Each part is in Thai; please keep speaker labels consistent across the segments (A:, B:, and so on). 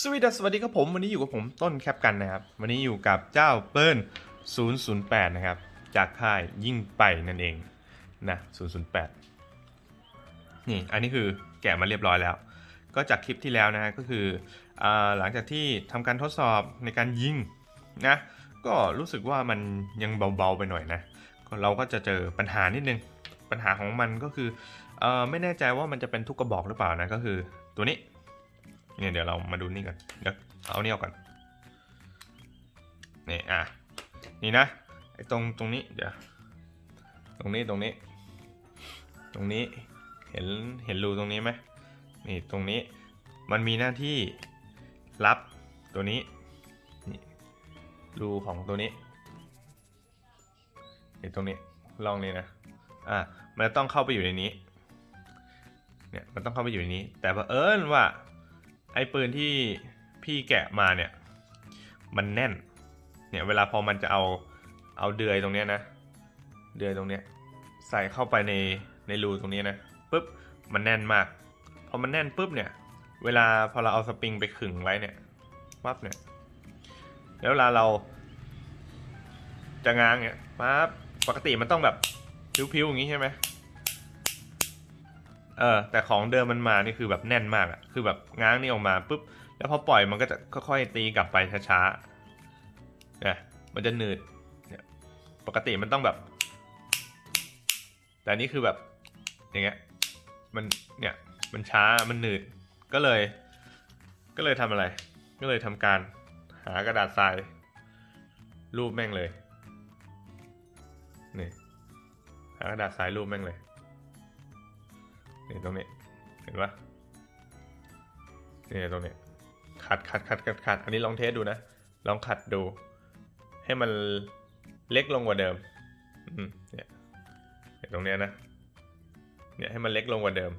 A: สวัสดีสวัสดีครับผม วันนี้อยู่กับผมต้นแคปกันนะครับ วันนี้อยู่กับเจ้าเปิ้ล008 นะครับ จากค่ายยิ่งไปนั่นเองนะ008 นี่อันนี้คือแกะมาเรียบร้อยแล้ว ก็จากคลิปที่แล้วนะก็คืออหลังจากที่ทำการทดสอบในการยิงนะก็รู้สึกว่ามันยังเบาๆไปหน่อยนะเราก็จะเจอปัญหานิดนึงปัญหาของมันก็คืออไม่แน่ใจว่ามันจะเป็นทุกกระบอกหรือเปล่านะก็คือตัวนี้ เนี่ยเดี๋ยวเรามาดูนี่ก่อนเดี๋ยวเอาเนี่ยออกก่อนนี่อะนี่นะไอ้ตรงตรงนี้เดี๋ยวตรงนี้ตรงนี้ ตรงนี้เห็นเห็นรูตรงนี้ไหมนี่ตรงนี้มันมีหน้าที่รับตัวนี้นี่รูของตัวนี้นี่ตรงนี้ลองนี้นะอะมันจะต้องเข้าไปอยู่ในนี้เนี่ยมันต้องเข้าไปอยู่ในนี้ แต่เผอิญว่า ไอ้ปืนที่พี่แกะมาเนี่ย มันแน่น เนี่ยเวลาพอมันจะเอาเอาเดือยตรงเนี้ยนะ เดือยตรงเนี้ยใส่เข้าไปในในรูตรงนี้นะปุ๊บมันแน่นมาก พอมันแน่นปุ๊บเนี่ย เวลาพอเราเอาสปริงไปขึงไว้เนี่ยปั๊บเนี่ย แล้วเวลาเรา จะง้างเนี่ยปั๊บปกติมันต้องแบบพิ้วๆอย่างนี้ใช่ไหม เออแต่ของเดิมมันมานี่คือแบบแน่นมากอะคือแบบง้างนี่ออกมาปุ๊บแล้วพอปล่อยมันก็จะค่อยๆตีกลับไปช้าๆเนี่ยมันจะหนืดเนี่ยปกติมันต้องแบบ แต่นนี่คือแบบอย่างเงี้ยมันเนี่ยมันช้ามันหนืดก็เลย ก็เลยทำอะไร ก็เลยทำการหากระดาษทรายรูปแม่งเลยนี่หากระดาษทรายรูปแม่งเลย นี่ตรงนี้ เห็นปะนี่ตรงนี้ขัดขัดขัดขัดขัดอันนี้ลองเทสดูนะ ลองขัดดู ให้มันเล็กลงกว่าเดิมเนี่ยเนี่ยตรงเนี้ยนะ เนี่ยให้มันเล็กลงกว่าเดิม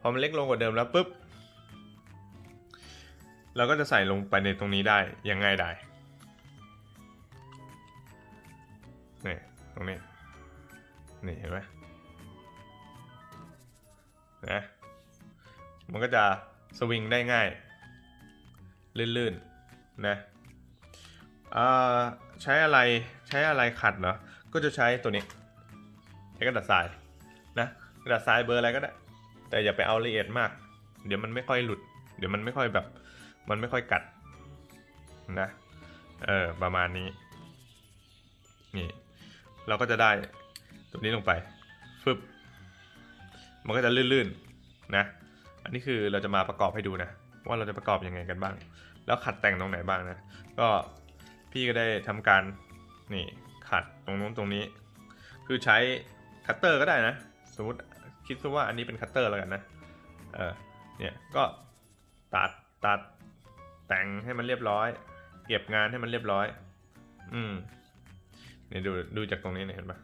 A: พอมันเล็กลงกว่าเดิมแล้วปุ๊บ เราก็จะใส่ลงไปในตรงนี้ได้ยังง่ายได้นี่ตรงนี้ นี่เห็นไหม นะมันก็จะสวิงได้ง่าย ลื่นๆนะใช้อะไรใช้อะไรขัดเหรอ ก็จะใช้ตัวนี้ ใช้กระดาษทรายนะกระดาษทรายเบอร์อะไรก็ได้ แต่อย่าไปเอาละเอียดมาก เดี๋ยวมันไม่ค่อยหลุด เดี๋ยวมันไม่ค่อยแบบ มันไม่ค่อยกัดนะเออประมาณนี้นี่ เราก็จะได้ตัวนี้ลงไปฟึบ มันก็จะลื่นๆนะ อันนี้คือเราจะมาประกอบให้ดูนะ ว่าเราจะประกอบยังไงกันบ้าง แล้วขัดแต่งตรงไหนบ้างนะ ก็พี่ก็ได้ทำการนี่ขัดตรงนู้นตรงนี้ คือใช้คัตเตอร์ก็ได้นะ สมมติคิดซะว่าอันนี้เป็นคัตเตอร์แล้วกันนะเออเนี่ยก็ตัดตัดแต่งให้มันเรียบร้อย เก็บงานให้มันเรียบร้อย อืมเนี่ยดูดูจากตรงนี้เนี่ยเห็นปะ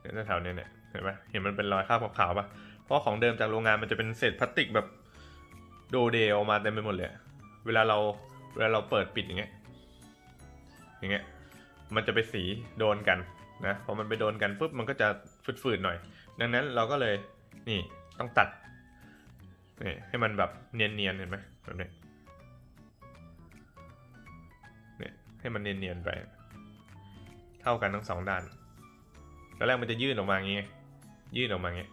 A: เนี่ยแถวๆนี้เนี่ย เห็นไหมเห็นมันเป็นรอยคราบขาวๆปะเพราะของเดิมจากโรงงานมันจะเป็นเศษพลาสติกแบบโดเดออกมาเต็มไปหมดเลย เวลาเราเวลาเราเปิดปิดอย่างเงี้ย อย่างเงี้ย มันจะไปสีโดนกันนะพอมันไปโดนกันปุ๊บมันก็จะฝืดๆหน่อย ดังนั้นเราก็เลยนี่ต้องตัดนี่ให้มันแบบเนียนๆเห็นไหมแบบนี้เนี่ยให้มันเนียนๆไป เท่ากันทั้งสองด้านตอนแรกมันจะยื่นออกมาอย่างงี้ ยื่นออกมาอย่างงี้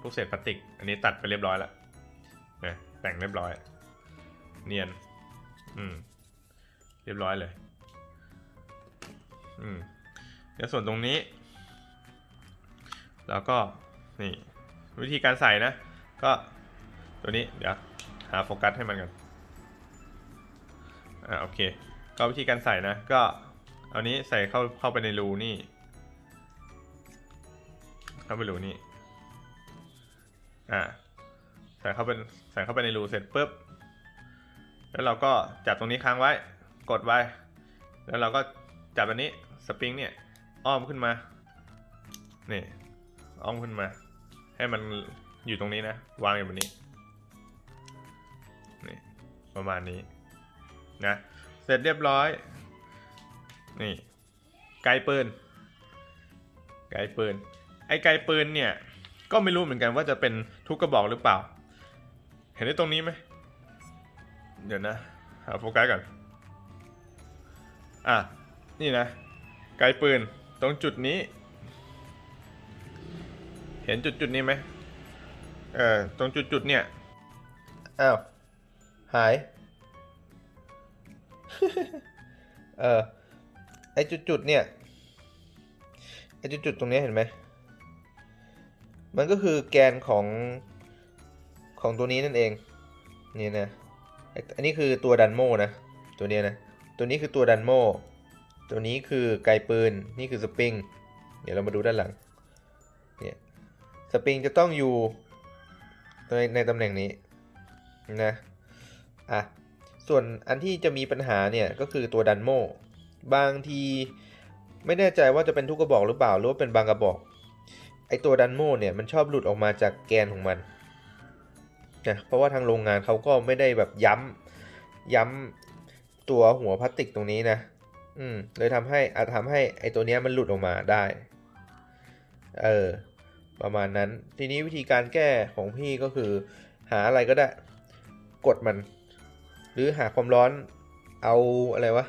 A: พวกเศษพลาสติก อันนี้ตัดไปเรียบร้อยแล้วนะแต่งเรียบร้อย เนียน อืม เรียบร้อยเลย อืมเดี๋ยวส่วนตรงนี้ แล้วก็นี่ วิธีการใส่นะ ก็ตัวนี้เดี๋ยวหาโฟกัสให้มันก่อนอ่าโอเค ก็วิธีการใส่นะ ก็เอานี้ใส่เข้าเข้าไปในรูนี่ เข้าไปรูนี่อ่าใส่เข้าเป็นใส่เข้าไปในรูเสร็จปุ๊บแล้วเราก็จับตรงนี้ค้างไว้ กดไว้ แล้วเราก็จับอันนี้สปริงเนี่ยอ้อมขึ้นมานี่อ้อมขึ้นมา ให้มันอยู่ตรงนี้นะ วางอยู่บนนี้นี่ประมาณนี้นะเสร็จเรียบร้อย นี่ไกลปืนไกลปืน ไอ้ไกลปืนเนี่ย ก็ไม่รู้เหมือนกันว่าจะเป็นทุกกระบอกหรือเปล่า เห็นได้ตรงนี้ไหม เดี๋ยวนะหาโฟกัสก่อน อะ นี่นะ ไกลปืนตรงจุดนี้ เห็นจุดจุดนี้ไหม เออตรงจุดจุดเนี่ย อ้าว หาย เออไอจุดจุดเนี่ย ไอจุดจุดตรงนี้เห็นไหม มันก็คือแกนของของตัวนี้นั่นเอง นี่นะ อันนี้คือตัวดันโมนะ ตัวนี้นะ ตัวนี้คือตัวดันโม ตัวนี้คือไกปืน นี่คือสปริง เดี๋ยวเรามาดูด้านหลัง เนี่ย สปริงจะต้องอยู่ในในตำแหน่งนี้นะ อะ ส่วนอันที่จะมีปัญหาเนี่ยก็คือตัวดันโม บางทีไม่แน่ใจว่าจะเป็นทุกกระบอกหรือเปล่าหรือว่าเป็นบางกระบอก ตัวดันโมเนี่ยมันชอบหลุดออกมาจากแกนของมันนะเพราะว่าทางโรงงานเขาก็ไม่ได้แบบย้ำย้ำตัวหัวพลาสติกตรงนี้นะ อืมเลยทำให้อาจทำให้ไอตัวเนี้ยมันหลุดออกมาได้ เออ ประมาณนั้น ทีนี้วิธีการแก้ของพี่ก็คือ หาอะไรก็ได้ กดมัน หรือหาความร้อน เอาอะไรวะ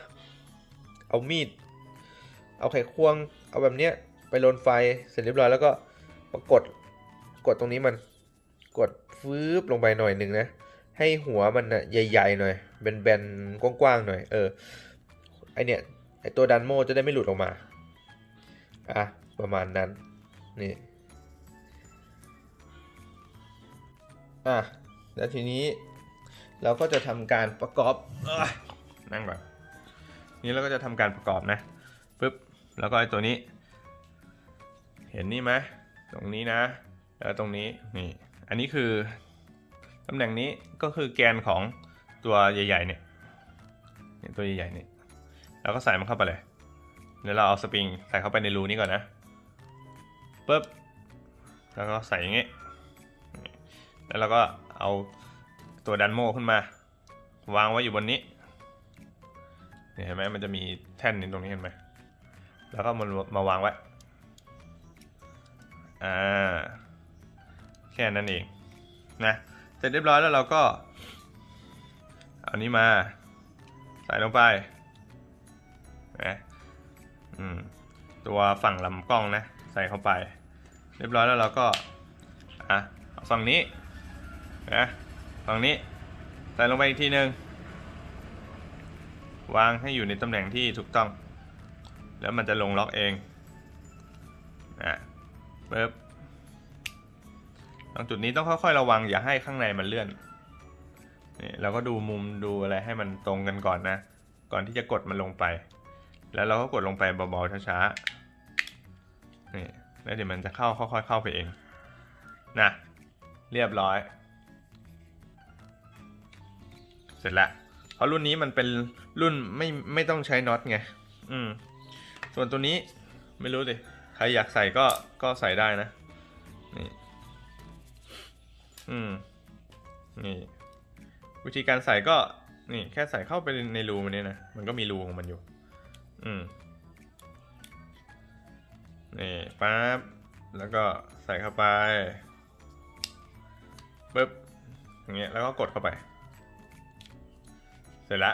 A: เอามีด เอาไขควง เอาแบบเนี้ยไปลนไฟเสร็จเรียบร้อยแล้วก็ กดกดตรงนี้มันกดฟืบลงไปหน่อยหนึ่งนะ ให้หัวมันนะใหญ่ๆหน่อยแบนๆกว้างๆหน่อย เออไอเนี้ยไอตัวดันโมจะได้ไม่หลุดออกมาอะประมาณนั้นนี่อะแล้วทีนี้เราก็จะทำการประกอบเอ้ยนั่งก่อนนี่เราก็จะทำการประกอบนะปึ๊บแล้วก็ไอตัวนี้ เห็นนี่ไหม ตรงนี้นะ แล้วตรงนี้นี่ อันนี้คือตำแหน่งนี้ก็คือแกนของตัวใหญ่ๆเนี่ยเนี่ยตัวใหญ่ๆเนี่ยเราก็ใส่มันเข้าไปเลยเดี๋ยวเราเอาสปริงใส่เข้าไปในรูนี้ก่อนนะปึ๊บแล้วก็ใส่อย่างงี้ แล้วเราก็เอาตัวดันโมขึ้นมา วางไว้อยู่บนนี้เนี่ยเห็นไหมมันจะมีแท่นนี้ตรงนี้เห็นไหมแล้วก็มันมาวางไว้ อ่าแค่นั้นเองนะเสร็จเรียบร้อยแล้วเราก็ เอานี้มา ใส่ลงไปนะอืมตัวฝั่งลำกล้องนะ ใส่เข้าไป เรียบร้อยแล้วเราก็อะเอาฝั่งนี้นะฝั่งนี้ ใส่ลงไปอีกทีหนึ่งวางให้อยู่ในตำแหน่งที่ถูกต้อง แล้วมันจะลงล็อกเอง ปึ๊บตรงจุดนี้ต้องค่อยๆระวังอย่าให้ข้างในมันเลื่อนนี่เราก็ดูมุมดูอะไรให้มันตรงกันก่อนนะ ก่อนที่จะกดมันลงไป แล้วเราก็กดลงไปเบาๆช้าๆนี่แล้วเดี๋ยวมันจะเข้าค่อยๆเข้าไปเองนะเรียบร้อย เสร็จแล้วเพราะรุ่นนี้มันเป็นรุ่นไม่ไม่ต้องใช้น็อตไง อืม ส่วนตัวนี้ไม่รู้ดิ ใครอยากใส่ก็ก็ใส่ได้นะ นี่ อืม นี่ วิธีการใส่ก็ นี่ แค่ใส่เข้าไปในรูมันนี่นะ มันก็มีรูของมันอยู่ อืม นี่ปั๊บ แล้วก็ใส่เข้าไปปึ๊บอย่างเงี้ย แล้วก็กดเข้าไป เสร็จละ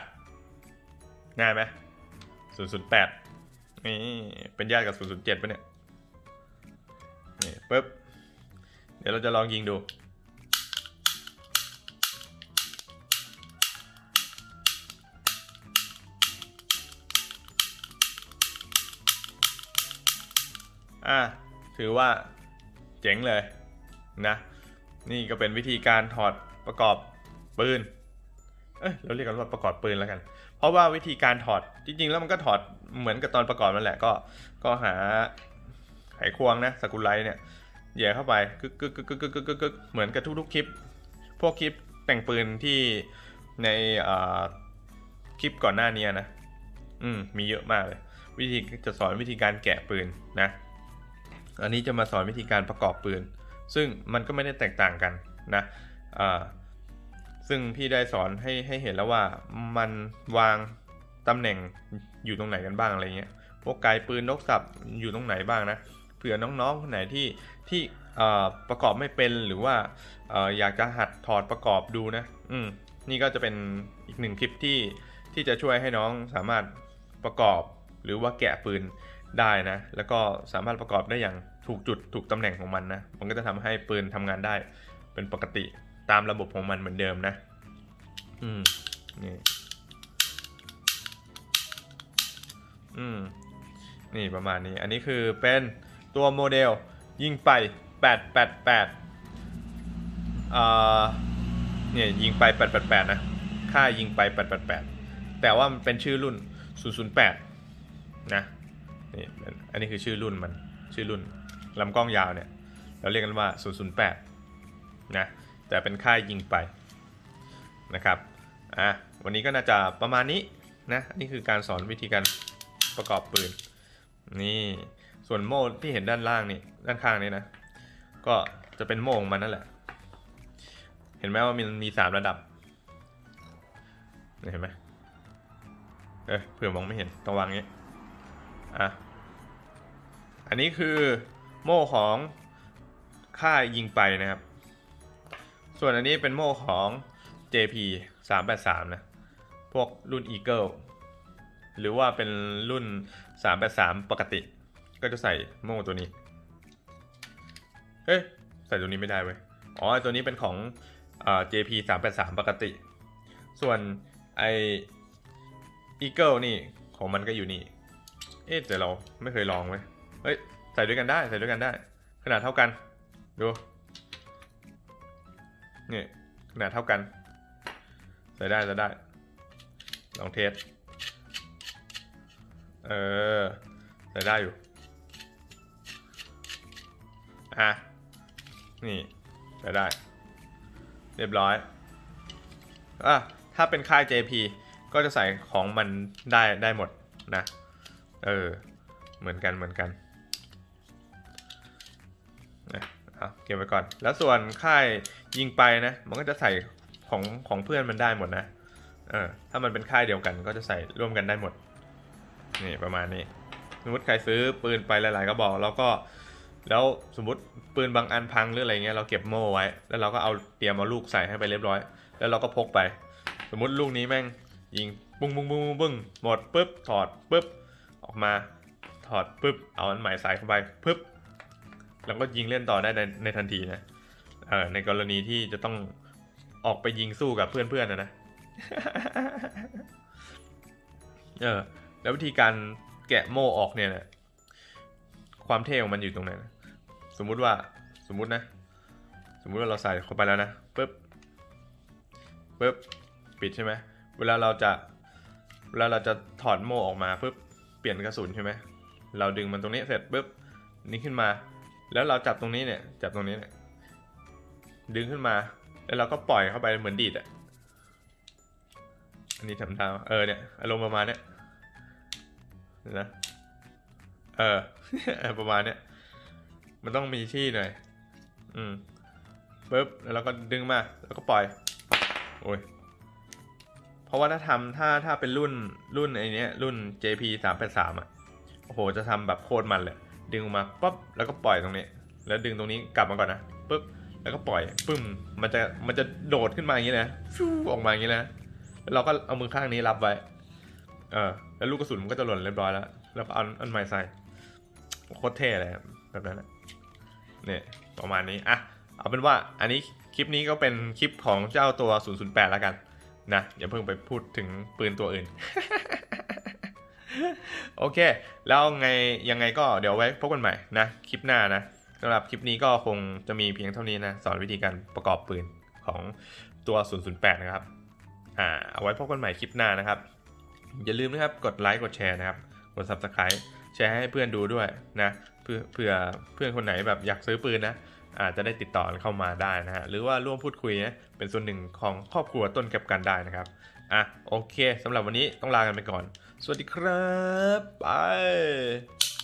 A: ง่ายไหมศูนย์ศูนย์แปดนี่ เป็นญาติกับศูนย์ศูนย์เจ็ดปะเนี่ย ปึ๊บ เดี๋ยวเราจะลองยิงดู อะ ถือว่าเจ๋งเลยนะ นี่ก็เป็นวิธีการถอดประกอบปืน เอ้ย เราเรียกกันว่าประกอบปืนแล้วกัน เพราะว่าวิธีการถอด จริง ๆ แล้วมันก็ถอดเหมือนกับตอนประกอบนั่นแหละ ก็ ก็หาไขควงนะสกรูไลเนี่ย แย่เข้าไปกึกกึกกึกกึกกึกกึกเหมือนกับทุกๆคลิป พวกคลิปแต่งปืนที่ในคลิปก่อนหน้านี้นะ อืม มีเยอะมากเลย วิธีจะสอนวิธีการแกะปืนนะ อันนี้จะมาสอนวิธีการประกอบปืน ซึ่งมันก็ไม่ได้แตกต่างกันนะซึ่งพี่ได้สอนให้ให้เห็นแล้วว่ามันวางตำแหน่งอยู่ตรงไหนกันบ้างอะไรเงี้ย พวกไกปืนนกสับอยู่ตรงไหนบ้างนะ เผื่อน้องๆคนไหนที่ ที่ประกอบไม่เป็นหรือว่าออยากจะหัดถอดประกอบดูนะ อืมนี่ก็จะเป็นอีกหนึ่งคลิปที่ที่จะช่วยให้น้องสามารถประกอบหรือว่าแกะปืนได้นะ แล้วก็สามารถประกอบได้อย่างถูกจุดถูกตำแหน่งของมันนะ มันก็จะทำให้ปืนทำงานได้เป็นปกติตามระบบของมันเหมือนเดิมนะ อืม นี่ อืม นี่ประมาณนี้ อันนี้คือเป็นตัวโมเดล ยิงไป888อ่าเนี่ยยิงไป888นะ ค่ายิงไป888แต่ว่ามันเป็นชื่อรุ่น008นะนี่อันนี้คือชื่อรุ่นมันชื่อรุ่นลำกล้องยาวเนี่ย เราเรียกกันว่า 008 นะ แต่เป็นค่ายยิงไปนะครับ อะ วันนี้ก็น่าจะประมาณนี้นะ นี่คือการสอนวิธีการประกอบปืน นี่ ส่วนโม่ที่เห็นด้านล่างนี่ด้านข้างนี่นะ ก็จะเป็นโม่ของมันนั่นแหละ เห็นไหมว่ามันมีสามระดับเห็นไหมเออเผื่อมองไม่เห็นต้องวางงี้อะอันนี้คือโม่ของค่ายยิงไปนะครับ ส่วนอันนี้เป็นโม่ของ JP 383 นะ พวกรุ่น Eagle หรือว่าเป็นรุ่น 383 ปกติ ก็จะใส่โม่ตัวนี้ เฮ้ย ใส่ตัวนี้ไม่ได้เว้ย อ๋อ ตัวนี้เป็นของเอ่อ JP 383ปกติ ส่วนไอ Eagle นี่ของมันก็อยู่นี่ เอ๊ะแต่เราไม่เคยลองเว้ย เฮ้ย ใส่ด้วยกันได้ ใส่ด้วยกันได้ ขนาดเท่ากัน ดู นี่ขนาดเท่ากัน ใส่ได้ใส่ได้ ลองเทส เออ ใส่ได้อยู่ อะ นี่ใส่ได้ เรียบร้อยอะถ้าเป็นค่าย JP ก็จะใส่ของมันได้ได้หมดนะ เออ เหมือนกันเหมือนกันนะเอาเก็บไว้ก่อน แล้วส่วนค่ายยิงไปนะ มันก็จะใส่ของของเพื่อนมันได้หมดนะ เออ ถ้ามันเป็นค่ายเดียวกันก็จะใส่ร่วมกันได้หมด นี่ประมาณนี้สมมติใครซื้อปืนไปหลาย ๆกระบอกแล้วก็ แล้วสมมติปืนบางอันพังหรืออะไรเงี้ยเราเก็บโม่ไว้ แล้วเราก็เอาเตรียมเอาลูกใส่ให้ไปเรียบร้อย แล้วเราก็พกไป สมมติลูกนี้แม่งยิงปุ้งปุ้งปุ้งปุ้งหมดปุ๊บถอดปุ๊บออกมาถอดปุ๊บเอาอันใหม่ใส่เข้าไปปุ๊บแล้วก็ยิงเล่นต่อได้ในในทันทีนะเออในกรณีที่จะต้องออกไปยิงสู้กับเพื่อนๆนะนะเออแล้ววิธีการแกะโม่ออกเนี่ยนะ ความเท่ของมันอยู่ตรงไหนนะสมมุติว่าสมมุตินะ สมมุติว่าเราใส่เข้าไปแล้วนะปุ๊บปุ๊บปิดใช่ไหมเวลาเราจะเวลาเราจะถอดโม่ออกมาปุ๊บเปลี่ยนกระสุนใช่ไหมเราดึงมันตรงนี้เสร็จปุ๊บนี่ขึ้นมา แล้วเราจับตรงนี้เนี่ย จับตรงนี้เนี่ยดึงขึ้นมา แล้วเราก็ปล่อยเข้าไปเหมือนดีดอะอันนี้ทำท่าเออเนี่ยอารมณ์ประมาณเนี้ยนะ เออ ประมาณเนี้ยมันต้องมีที่หน่อย อืมปุ๊บแล้วเราก็ดึงมา แล้วก็ปล่อย โอ้ย เพราะว่าถ้าทำถ้าถ้าเป็นรุ่นรุ่นไอเนี้ย รุ่น JP 3 8 3อะ โอ้โห จะทำแบบโคตรมันเลย ดึงออกมาปั๊บ แล้วก็ปล่อยตรงนี้ แล้วดึงตรงนี้กลับมาก่อนนะปุ๊บ แล้วก็ปล่อยปึ้ม มันจะมันจะโดดขึ้นมาอย่างนี้นะฟิวออกมาอย่างนี้นะ แล้วเราก็เอามือข้างนี้รับไว้ เออ แล้วลูกกระสุนมันก็จะหล่นเรียบร้อยแล้ว แล้วก็เอาอันใหม่ใส่ โคตรเท่เลยครับแบบนั้นเนี่ยประมาณนี้อะเอาเป็นว่าอันนี้คลิปนี้ก็เป็นคลิปของเจ้าตัว 008 แล้วกันนะอย่าเพิ่งไปพูดถึงปืนตัวอื่น โอเค แล้วไงยังไงก็เดี๋ยวไว้พบกันใหม่นะคลิปหน้านะสำหรับคลิปนี้ก็คงจะมีเพียงเท่านี้นะ สอนวิธีการประกอบปืนของตัว 008 นะครับ อ่าเอาไว้พบกันใหม่คลิปหน้านะครับ อย่าลืมนะครับกดไลค์กดแชร์นะครับกด subscribe แชร์ให้เพื่อนดูด้วยนะเพื่อเผื่อเพื่อนคนไหนแบบอยากซื้อปืนนะอาจจะได้ติดต่อเข้ามาได้นะฮะหรือว่าร่วมพูดคุยนะเป็นส่วนหนึ่งของครอบครัวต้นกับกันได้นะครับอะโอเคสำหรับวันนี้ต้องลากันไปก่อน สวัสดีครับ บาย